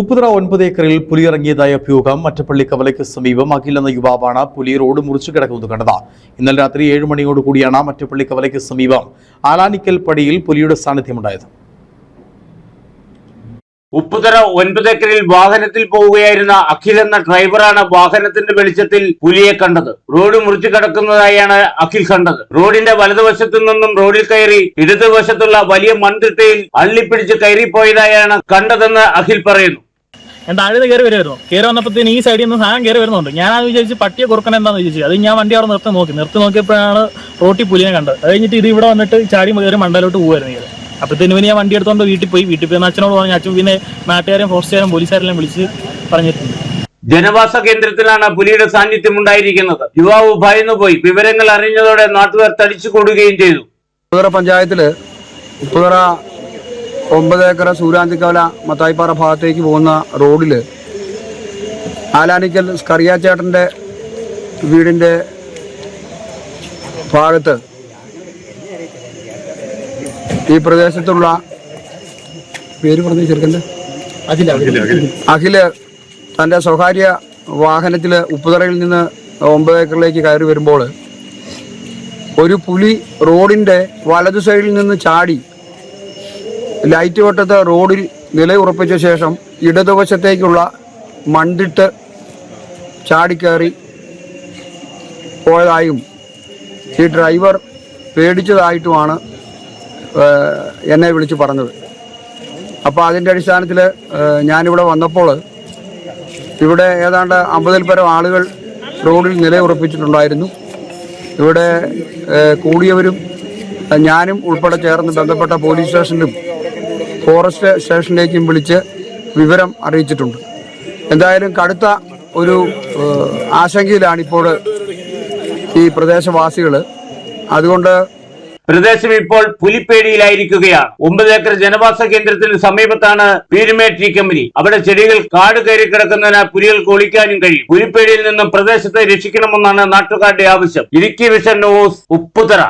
ഉപ്പുതറ ഒൻപത് ഏക്കറിൽ പുലിയിറങ്ങിയതായ അഭ്യൂഹം മറ്റപ്പള്ളി കവലയ്ക്ക് സമീപം അഖിൽ എന്ന യുവാവാണ് പുലി റോഡ് മുറിച്ചു കിടക്കുന്നത് കണ്ടത്. ഇന്നലെ രാത്രി ഏഴ് മണിയോട് കൂടിയാണ് മറ്റപ്പള്ളി കവലയ്ക്ക് സമീപം ആലാനിക്കൽ പടിയിൽ പുലിയുടെ സാന്നിധ്യമുണ്ടായത്. ഉപ്പുതറ ഒൻപത് ഏക്കറിൽ വാഹനത്തിൽ പോവുകയായിരുന്ന അഖിൽ എന്ന ഡ്രൈവറാണ് വാഹനത്തിന്റെ വെളിച്ചത്തിൽ പുലിയെ കണ്ടത്. റോഡ് മുറിച്ചു കിടക്കുന്നതായാണ് അഖിൽ കണ്ടത്. റോഡിന്റെ വലതുവശത്തു നിന്നും റോഡിൽ കയറി ഇടതുവശത്തുള്ള വലിയ മൺതിട്ടയിൽ അള്ളിപ്പിടിച്ച് കയറിപ്പോയതായാണ് കണ്ടതെന്ന് അഖിൽ പറയുന്നു. ഞാൻ താഴെ കയറി വരുമായിരുന്നു കയറി വന്നപ്പോഴത്തേന് ഈ സൈഡിൽ നിന്ന് സാധനം കയറി വരുന്നുണ്ട്. ഞാൻ അത് വിചാരിച്ച് പട്ടിയെ കുറുക്കൻ എന്താന്ന് വിചാരിച്ചു. അത് ഞാൻ വണ്ടി അവിടെ നിർത്തി നോക്കി. നിർത്തി നോക്കിയപ്പോഴാണ് റോട്ടി പുലിനെ കണ്ടത്. അത് കഴിഞ്ഞിട്ട് ഇത് ഇവിടെ വന്നിട്ട് ചാടി കയറി മണ്ടയിലോട്ട് പോകുമായിരുന്നു അപ്പോഴത്തേന് പിന്നെ ഞാൻ വണ്ടി എടുത്തോണ്ട് വീട്ടിൽ പോയി. വീട്ടിൽ പോയി അച്ഛനോട് പറഞ്ഞു. അച്ഛൻ പിന്നെ നാട്ടുകാരെയും ഫോറസ്റ്റുകാരും പോലീസുകാരെല്ലാം വിളിച്ച് പറഞ്ഞിട്ടുണ്ട്. ജനവാസ കേന്ദ്രത്തിലാണ് പുലിയുടെ സാന്നിധ്യം ഉണ്ടായിരിക്കുന്നത്. യുവാവ് ഭയന്നുപോയി. വിവരങ്ങൾ അറിഞ്ഞതോടെ നാട്ടുകാർ തടിച്ചു കൊടുക്കുകയും ചെയ്തു. ഉപ്പുതറ പഞ്ചായത്തിൽ ഉപ്പുതറ ഒമ്പത് ഏക്കർ സൂരാന്തിക്കവല മത്തായിപ്പാറ ഭാഗത്തേക്ക് പോകുന്ന റോഡിൽ ആലാനിക്കൽ സ്കറിയാച്ചേട്ടന്റെ വീടിന്റെ ഭാഗത്ത് ഈ പ്രദേശത്തുള്ള പേര് പറഞ്ഞ ചെറുക്കന്റെ? അഖിൽ തന്റെ സ്വകാര്യ വാഹനത്തിൽ ഉപ്പുതറയിൽ നിന്ന് ഒമ്പത് ഏക്കറിലേക്ക് കയറി വരുമ്പോൾ ഒരു പുലി റോഡിന്റെ വലതു സൈഡിൽ നിന്ന് ചാടി ലൈറ്റ് വട്ടത്തെ റോഡിൽ നിലയുറപ്പിച്ച ശേഷം ഇടതുവശത്തേക്കുള്ള മണ്ടിട്ട് ചാടിക്കയറി പോയതായും ഈ ഡ്രൈവർ പേടിച്ചതായിട്ടുമാണ് എന്നെ വിളിച്ച് പറഞ്ഞത്. അപ്പോൾ അതിന്റെ അടിസ്ഥാനത്തിൽ ഞാനിവിടെ വന്നപ്പോൾ ഇവിടെ ഏതാണ്ട് അമ്പതിൽ പരം ആളുകൾ റോഡിൽ നിലയുറപ്പിച്ചിട്ടുണ്ടായിരുന്നു. ഇവിടെ കൂടിയവരും ഞാനും ഉൾപ്പെടെ ചേർന്ന് ബന്ധപ്പെട്ട പോലീസ് സ്റ്റേഷനിലും ഫോറസ്റ്റ് സ്റ്റേഷനിലേക്കും വിളിച്ച് വിവരം അറിയിച്ചിട്ടുണ്ട്. എന്തായാലും കടുത്ത ഒരു ആശങ്കയിലാണിപ്പോൾ ഈ പ്രദേശവാസികൾ അതുകൊണ്ട് പ്രദേശം ഇപ്പോൾ പുലിപ്പേടിയിലായിരിക്കുകയാണ്. ഒമ്പത് ഏക്കർ ജനവാസ കേന്ദ്രത്തിന് സമീപത്താണ് പീരുമേട് കമ്പനി. അവിടെ ചെടികൾ കാട് കയറി കിടക്കുന്നതിന് പുലികൾക്ക് ഒളിക്കാനും കഴിയും. പുലിപ്പേടിയിൽ നിന്നും പ്രദേശത്തെ രക്ഷിക്കണമെന്നാണ് നാട്ടുകാരുടെ ആവശ്യം. Idukki vision news Upputhara.